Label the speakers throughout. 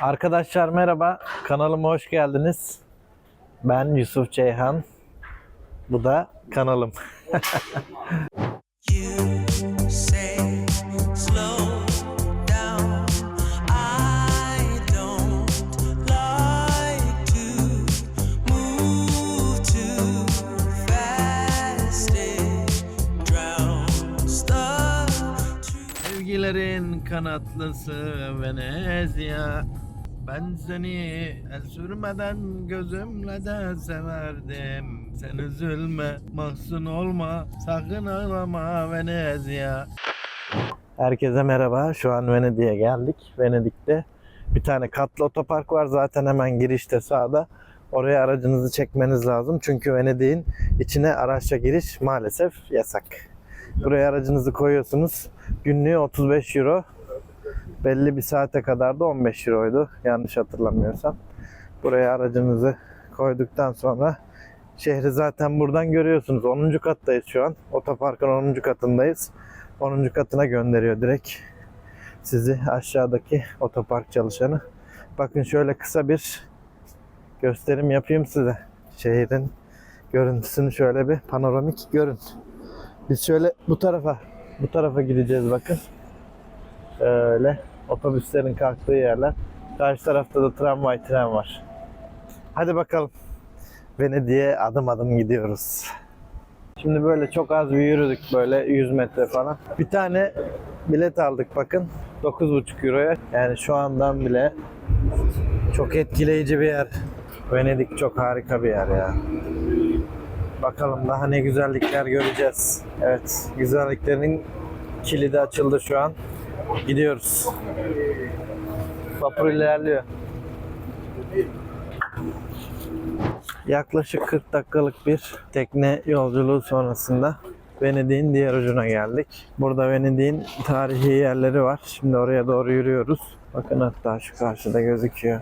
Speaker 1: Arkadaşlar merhaba. Kanalıma hoş geldiniz. Ben Yusuf Ceyhan. Bu da kanalım. Sevgilerin kanatlısı Venezia. Ben seni el sürmeden gözümle de severdim. Sen üzülme, mahzun olma, sakın ağlama Venezia. Herkese merhaba. Şu an Venedik'e geldik. Venedik'te bir tane katlı otopark var zaten hemen girişte sağda. Oraya aracınızı çekmeniz lazım. Çünkü Venedik'in içine araçla giriş maalesef yasak. Buraya aracınızı koyuyorsunuz. Günlüğü 35 euro. Belli bir saate kadar da 15 euroydu. Yanlış hatırlamıyorsam. Buraya aracınızı koyduktan sonra şehri zaten buradan görüyorsunuz. 10. kattayız şu an. Otoparkın 10. katındayız. 10. katına gönderiyor direkt sizi aşağıdaki otopark çalışanı. Bakın şöyle kısa bir gösterim yapayım size. Şehrin görüntüsünü şöyle bir panoramik görün. Biz şöyle bu tarafa bu tarafa gideceğiz bakın. Öyle otobüslerin kalktığı yerler. Karşı tarafta da tramvay tren var. Hadi bakalım. Venedik'e adım adım gidiyoruz. Şimdi böyle çok az bir yürüdük böyle 100 metre falan. Bir tane bilet aldık bakın. 9,5 euroya. Yani şu andan bile çok etkileyici bir yer. Venedik çok harika bir yer ya. Bakalım daha ne güzellikler göreceğiz. Evet, güzelliklerin kilidi açıldı şu an. Gidiyoruz. Vapur ilerliyor. Yaklaşık 40 dakikalık bir tekne yolculuğu sonrasında Venedik'in diğer ucuna geldik. Burada Venedik'in tarihi yerleri var. Şimdi oraya doğru yürüyoruz. Bakın hatta şu karşıda gözüküyor.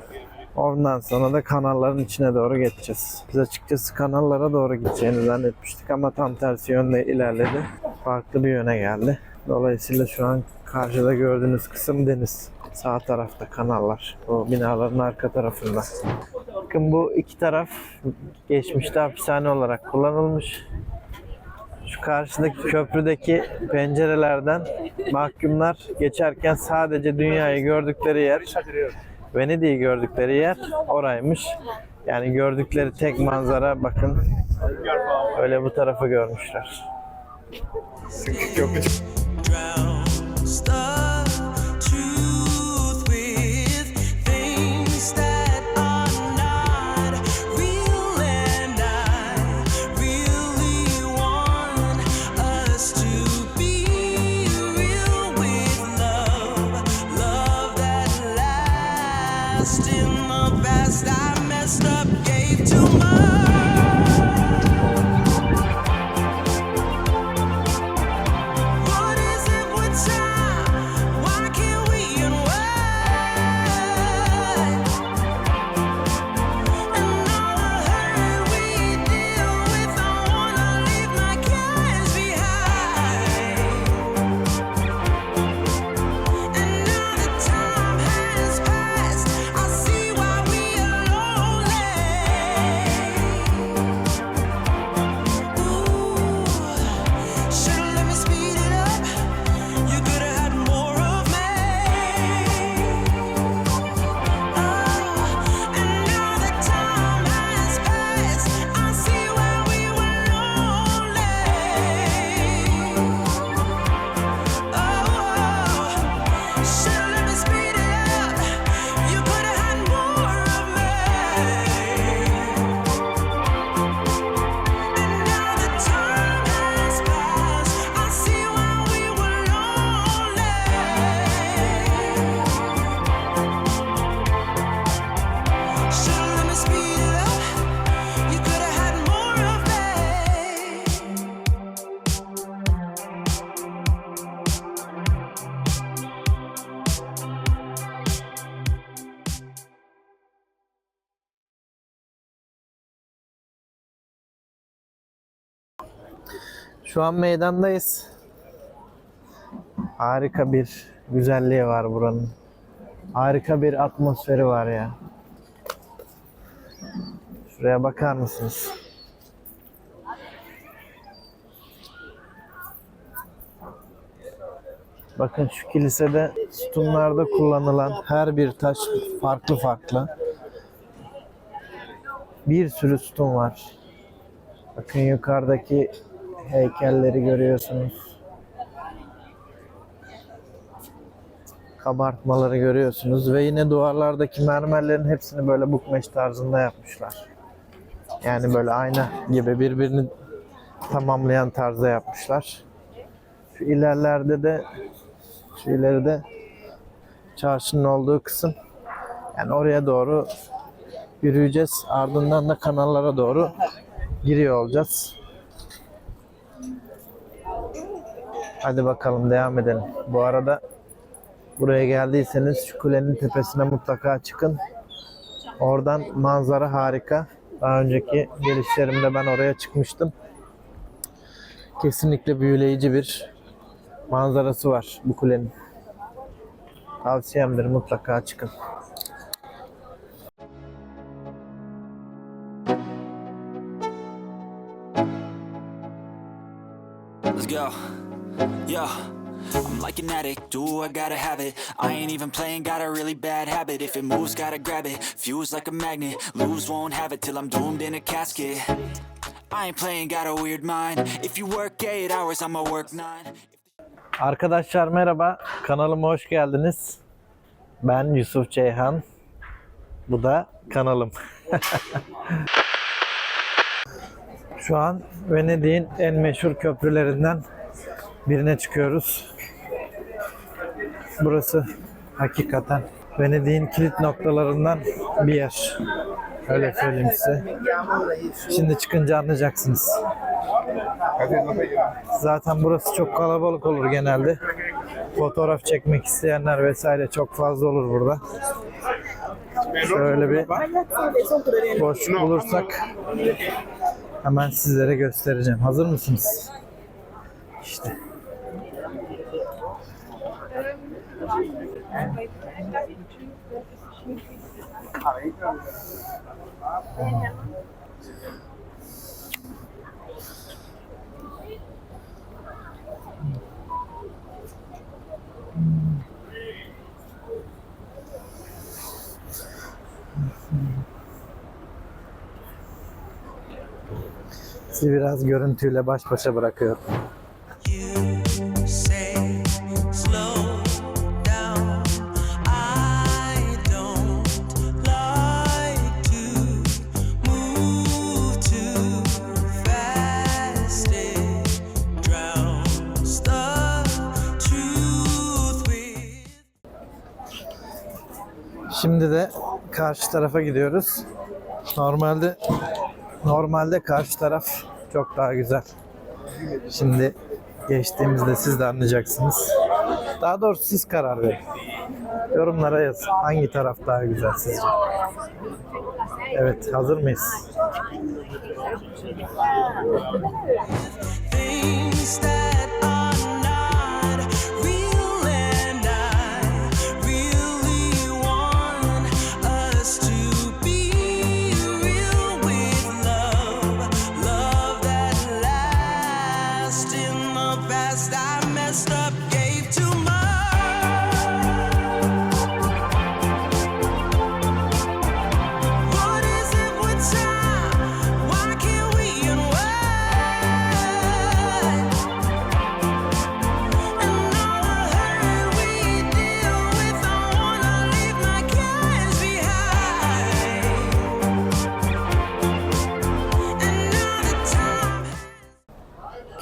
Speaker 1: Ondan sonra da kanalların içine doğru geçeceğiz. Biz açıkçası kanallara doğru gideceğini zannetmiştik ama tam tersi yönde ilerledi. Farklı bir yöne geldi. Dolayısıyla şu an karşıda gördüğünüz kısım deniz. Sağ tarafta kanallar. O binaların arka tarafında. Bakın bu iki taraf geçmişte hapishane olarak kullanılmış. Şu karşıdaki köprüdeki pencerelerden mahkumlar geçerken sadece dünyayı gördükleri yer, Venedik'i gördükleri yer oraymış. Yani gördükleri tek manzara bakın öyle bu tarafı görmüşler.
Speaker 2: drowns the stop
Speaker 1: Şu an meydandayız. Harika bir güzelliği var buranın. Harika bir atmosferi var ya. Şuraya bakar mısınız? Bakın şu kilisede sütunlarda kullanılan her bir taş farklı farklı. Bir sürü sütun var. Bakın yukarıdaki heykelleri görüyorsunuz. Kabartmaları görüyorsunuz ve yine duvarlardaki mermerlerin hepsini böyle bukmeş tarzında yapmışlar. Yani böyle ayna gibi birbirini tamamlayan tarzda yapmışlar. Şu ilerlerde de şu ileride çarşının olduğu kısım. Yani oraya doğru yürüyeceğiz. Ardından da kanallara doğru giriyor olacağız. Hadi bakalım devam edelim. Bu arada buraya geldiyseniz şu kulenin tepesine mutlaka çıkın. Oradan manzara harika. Daha önceki gelişlerimde ben oraya çıkmıştım. Kesinlikle büyüleyici bir manzarası var bu kulenin. Tavsiyemdir mutlaka çıkın.
Speaker 3: Let's go. Yeah. I'm like an addict, do I gotta have it I ain't even playing, got a really bad habit If it moves, gotta grab it, fuse like a magnet Lose, won't have it till I'm doomed in a casket I ain't playing, got a weird mind If you work 8 hours, I'ma work 9
Speaker 1: Arkadaşlar merhaba. Kanalıma hoş geldiniz. Ben Yusuf Ceyhan. Bu da kanalım. Şu an Venedik'in en meşhur köprülerinden birine çıkıyoruz. Burası hakikaten Venedik'in kilit noktalarından bir yer. Öyle söyleyeyim size. Şimdi çıkınca anlayacaksınız. Zaten burası çok kalabalık olur genelde. Fotoğraf çekmek isteyenler vesaire çok fazla olur burada. Şöyle bir boşluk bulursak hemen sizlere göstereceğim. Hazır mısınız? İşte. Sizi biraz görüntüyle baş başa bırakıyorum. Karşı tarafa gidiyoruz. Normalde normalde karşı taraf çok daha güzel. Şimdi geçtiğimizde siz de anlayacaksınız. Daha doğrusu siz karar verin. Yorumlara yazın. Hangi taraf daha güzel sizce? Evet, hazır mıyız?
Speaker 2: Things that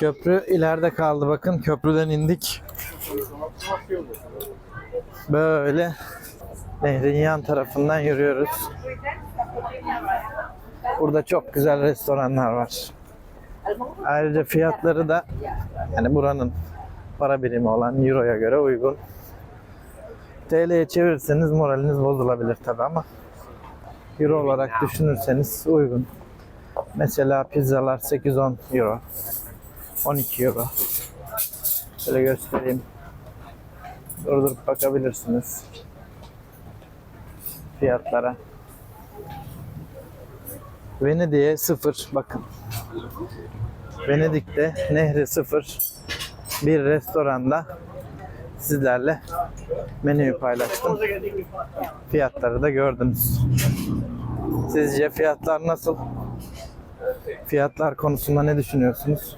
Speaker 1: Köprü ileride kaldı bakın. Köprüden indik. Böyle nehrin yan tarafından yürüyoruz. Burada çok güzel restoranlar var. Ayrıca fiyatları da yani buranın para birimi olan Euro'ya göre uygun. TL'ye çevirirseniz moraliniz bozulabilir tabi ama Euro olarak düşünürseniz uygun. Mesela pizzalar 8-10 Euro. 12 euro. Şöyle göstereyim. Durdurup bakabilirsiniz. fiyatlara. Venedik'e sıfır bakın. Venedik'te nehri sıfır bir restoranda sizlerle menüyü paylaştım. Fiyatları da gördünüz. Sizce fiyatlar nasıl? Fiyatlar konusunda ne düşünüyorsunuz?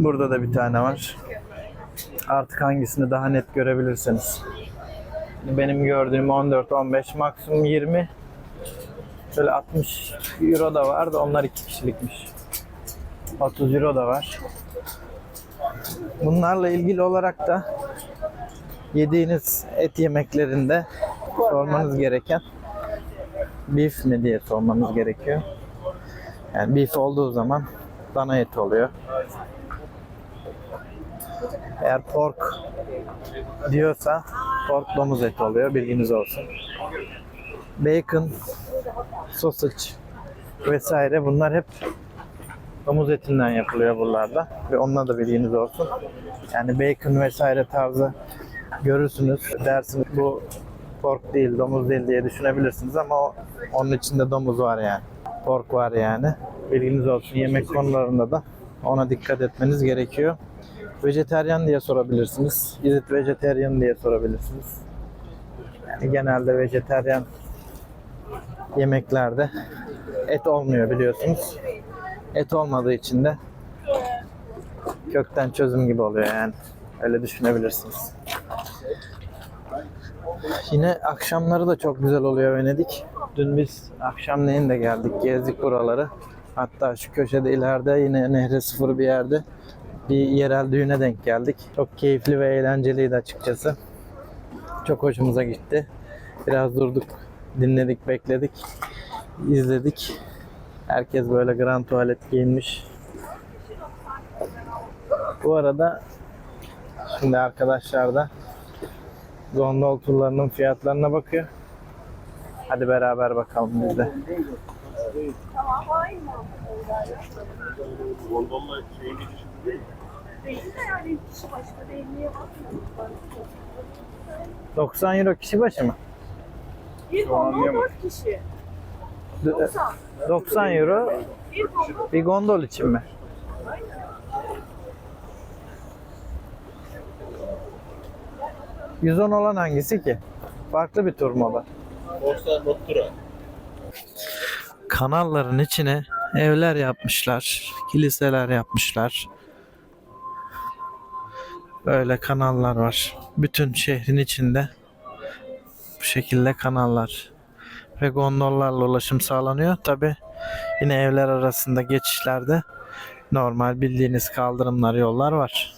Speaker 1: Burada da bir tane var. Artık hangisini daha net görebilirsiniz. Benim gördüğüm 14-15 maksimum 20 Şöyle 60 euro da var da onlar iki kişilikmiş. 30 euro da var. Bunlarla ilgili olarak da yediğiniz et yemeklerinde sormanız gereken beef mi diye sormanız gerekiyor. Yani beef olduğu zaman dana eti oluyor. Eğer pork diyorsa pork domuz eti oluyor bilginiz olsun. Bacon, sausage vesaire bunlar hep domuz etinden yapılıyor buralarda ve onunla da bilginiz olsun. Yani bacon vesaire tarzı görürsünüz dersiniz bu pork değil domuz değil diye düşünebilirsiniz ama o, onun içinde domuz var yani. Pork var yani. Bilginiz olsun yemek konularında da ona dikkat etmeniz gerekiyor. Vejeteryan diye sorabilirsiniz. Is it vegetarian diye sorabilirsiniz. Yani genelde vejeteryan yemeklerde et olmuyor biliyorsunuz. Et olmadığı için de kökten çözüm gibi oluyor yani. Öyle düşünebilirsiniz. Yine akşamları da çok güzel oluyor Venedik. Dün biz akşamleyin de geldik, gezdik buraları. Hatta şu köşede ileride yine nehre sıfır bir yerde bir yerel düğüne denk geldik. Çok keyifli ve eğlenceliydi açıkçası. Çok hoşumuza gitti. Biraz durduk, dinledik, bekledik, izledik. Herkes böyle grand tuvalet giyinmiş. Bu arada şimdi arkadaşlar da gondol turlarının fiyatlarına bakıyor. Hadi beraber bakalım biz de.
Speaker 4: Değil de yani kişi başka değil niye bakmıyor?
Speaker 1: 90 euro kişi başı mı?
Speaker 4: Bir gondol kişi. 90.
Speaker 1: 90 euro
Speaker 4: Bir gondol
Speaker 1: bir gondol için mi? ...110 olan hangisi ki? Farklı bir tur mu? Kanalların içine evler yapmışlar, kiliseler yapmışlar. Böyle kanallar var. Bütün şehrin içinde bu şekilde kanallar ve gondollarla ulaşım sağlanıyor. Tabi yine evler arasında geçişlerde normal bildiğiniz kaldırımlar, yollar var.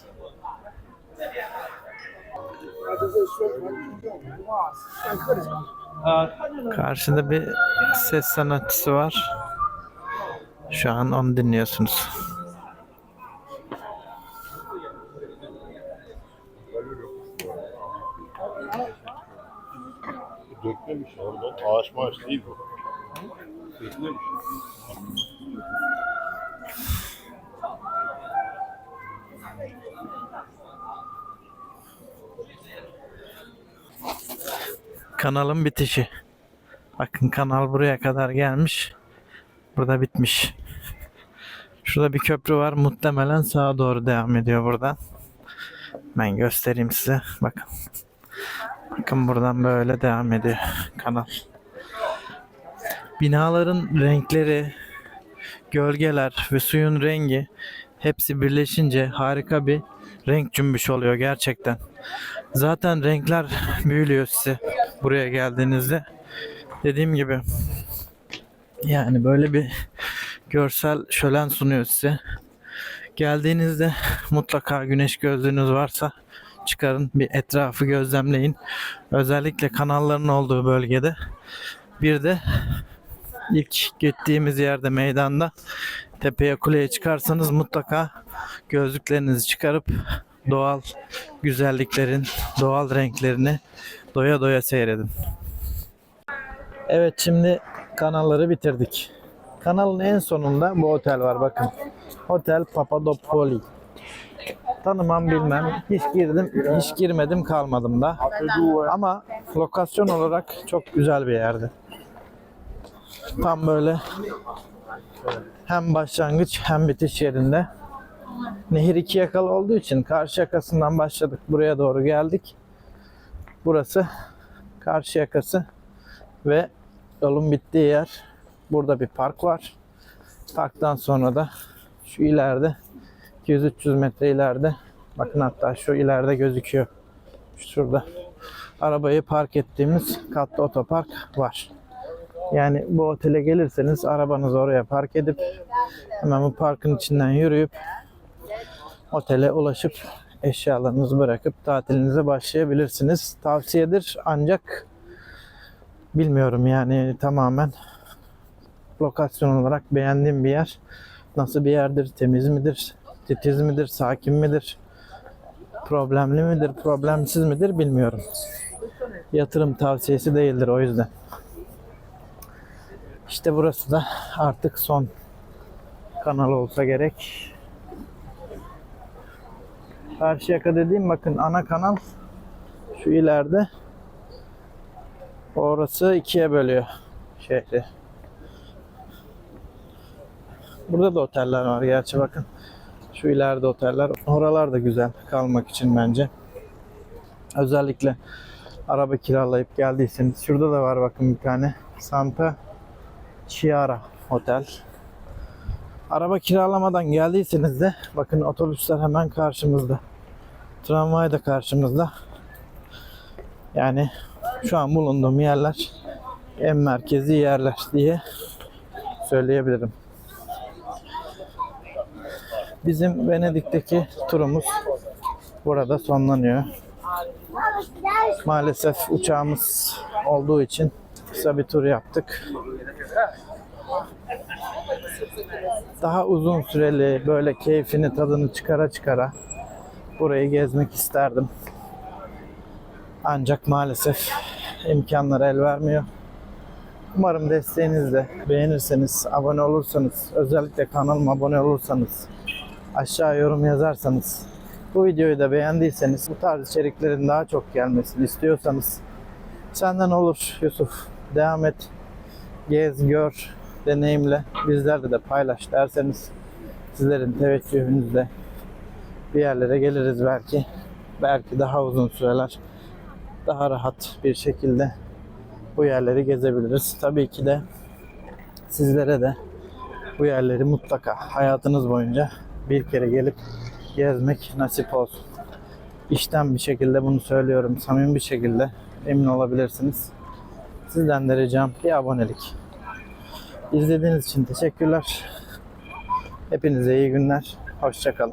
Speaker 1: Karşında bir ses sanatçısı var. Şu an onu dinliyorsunuz.
Speaker 5: Dökmemiş oradan. Ağaç maaş değil bu. Dökmemiş.
Speaker 1: Kanalın bitişi. Bakın kanal buraya kadar gelmiş. Burada bitmiş. Şurada bir köprü var. Muhtemelen sağa doğru devam ediyor buradan. Ben göstereyim size. Bakın. Bakın buradan böyle devam ediyor kanal. Binaların renkleri, gölgeler ve suyun rengi hepsi birleşince harika bir renk cümbüş oluyor gerçekten. Zaten renkler büyülüyor size buraya geldiğinizde. Dediğim gibi yani böyle bir görsel şölen sunuyor size. Geldiğinizde mutlaka güneş gözlüğünüz varsa çıkarın bir etrafı gözlemleyin. Özellikle kanalların olduğu bölgede. Bir de ilk gittiğimiz yerde meydanda tepeye kuleye çıkarsanız mutlaka gözlüklerinizi çıkarıp doğal güzelliklerin, doğal renklerini doya doya seyredin. Evet şimdi kanalları bitirdik. Kanalın en sonunda bu otel var bakın. Otel Papadopoli. Tanımam bilmem. Hiç girdim, hiç girmedim kalmadım da. Ama lokasyon olarak çok güzel bir yerdi. Tam böyle hem başlangıç hem bitiş yerinde. Nehir iki yakalı olduğu için karşı yakasından başladık. Buraya doğru geldik. Burası karşı yakası ve yolun bittiği yer. Burada bir park var. Parktan sonra da şu ileride 200-300 metre ileride bakın hatta şu ileride gözüküyor. Şurada arabayı park ettiğimiz katlı otopark var. Yani bu otele gelirseniz arabanızı oraya park edip hemen bu parkın içinden yürüyüp otele ulaşıp eşyalarınızı bırakıp tatilinize başlayabilirsiniz. Tavsiyedir ancak bilmiyorum yani tamamen lokasyon olarak beğendiğim bir yer. Nasıl bir yerdir? Temiz midir? Titiz midir? Sakin midir? Problemli midir? Problemsiz midir? Bilmiyorum. Yatırım tavsiyesi değildir o yüzden. İşte burası da artık son kanal olsa gerek. Karşıyaka dediğim bakın ana kanal şu ileride. Orası ikiye bölüyor şehri. Burada da oteller var gerçi bakın. Şu ileride oteller. Oralar da güzel kalmak için bence. Özellikle araba kiralayıp geldiyseniz. Şurada da var bakın bir tane. Santa Chiara Otel. Araba kiralamadan geldiyseniz de bakın otobüsler hemen karşımızda. Tramvay da karşımızda. Yani şu an bulunduğum yerler en merkezi yerler diye söyleyebilirim. Bizim Venedik'teki turumuz burada sonlanıyor. Maalesef uçağımız olduğu için kısa bir tur yaptık. Daha uzun süreli böyle keyfini tadını çıkara çıkara burayı gezmek isterdim. Ancak maalesef imkanlar el vermiyor. Umarım desteğinizle beğenirseniz, abone olursanız, özellikle kanalıma abone olursanız, aşağı yorum yazarsanız, bu videoyu da beğendiyseniz, bu tarz içeriklerin daha çok gelmesini istiyorsanız, senden olur Yusuf, devam et, gez, gör, deneyimle, bizlerle de paylaş derseniz, sizlerin teveccühünüzle bir yerlere geliriz belki. Belki daha uzun süreler, daha rahat bir şekilde bu yerleri gezebiliriz. Tabii ki de sizlere de bu yerleri mutlaka hayatınız boyunca bir kere gelip gezmek nasip olsun. İşten bir şekilde bunu söylüyorum. Samimi bir şekilde emin olabilirsiniz. Sizden de ricam bir abonelik. İzlediğiniz için teşekkürler. Hepinize iyi günler. Hoşçakalın.